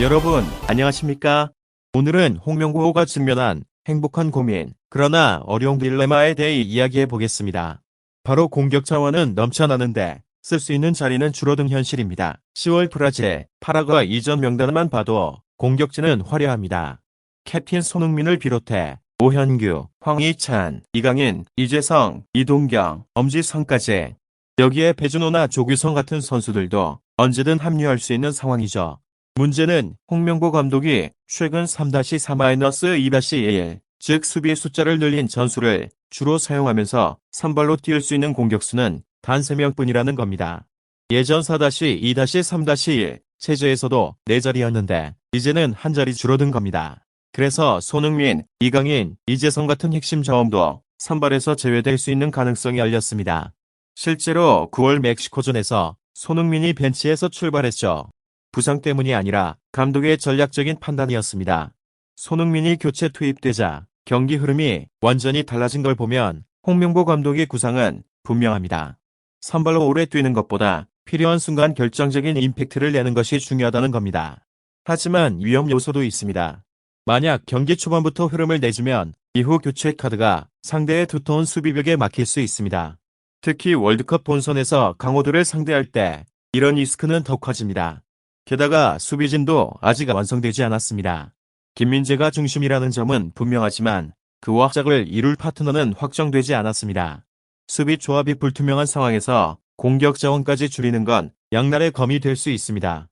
여러분, 안녕하십니까? 오늘은 홍명보가 직면한 행복한 고민, 그러나 어려운 딜레마에 대해 이야기해 보겠습니다. 바로 공격 자원은 넘쳐나는데 쓸 수 있는 자리는 줄어든 현실입니다. 10월 브라질, 파라과 이전 명단만 봐도 공격진은 화려합니다. 캡틴 손흥민을 비롯해 오현규, 황희찬, 이강인, 이재성, 이동경, 엄지성까지 여기에 배준호나 조규성 같은 선수들도 언제든 합류할 수 있는 상황이죠. 문제는 홍명보 감독이 최근 3-3-2-1, 즉 수비의 숫자를 늘린 전술을 주로 사용하면서 선발로 뛸 수 있는 공격수는 단 3명뿐이라는 겁니다. 예전 4-2-3-1 체제에서도 4자리였는데 이제는 한 자리 줄어든 겁니다. 그래서 손흥민, 이강인, 이재성 같은 핵심 자원도 선발에서 제외될 수 있는 가능성이 열렸습니다. 실제로 9월 멕시코전에서 손흥민이 벤치에서 출발했죠. 부상 때문이 아니라 감독의 전략적인 판단이었습니다. 손흥민이 교체 투입되자 경기 흐름이 완전히 달라진 걸 보면 홍명보 감독의 구상은 분명합니다. 선발로 오래 뛰는 것보다 필요한 순간 결정적인 임팩트를 내는 것이 중요하다는 겁니다. 하지만 위험 요소도 있습니다. 만약 경기 초반부터 흐름을 내주면 이후 교체 카드가 상대의 두터운 수비벽에 막힐 수 있습니다. 특히 월드컵 본선에서 강호들을 상대할 때 이런 리스크는 더 커집니다. 게다가 수비진도 아직 완성되지 않았습니다. 김민재가 중심이라는 점은 분명하지만 그와 짝을 이룰 파트너는 확정되지 않았습니다. 수비 조합이 불투명한 상황에서 공격 자원까지 줄이는 건 양날의 검이 될 수 있습니다.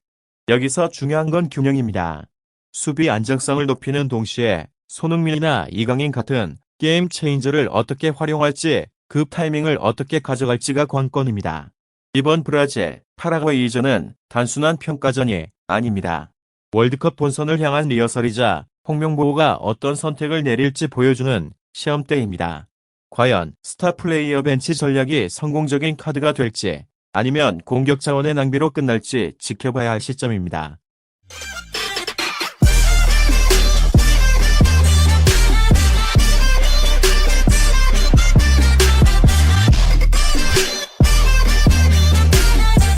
여기서 중요한 건 균형입니다. 수비 안정성을 높이는 동시에 손흥민이나 이강인 같은 게임 체인저를 어떻게 활용할지 그 타이밍을 어떻게 가져갈지가 관건입니다. 이번 브라질, 파라과이 이전은 단순한 평가전이 아닙니다. 월드컵 본선을 향한 리허설이자 홍명보가 어떤 선택을 내릴지 보여주는 시험대입니다. 과연 스타 플레이어 벤치 전략이 성공적인 카드가 될지 아니면 공격 자원의 낭비로 끝날지 지켜봐야 할 시점입니다.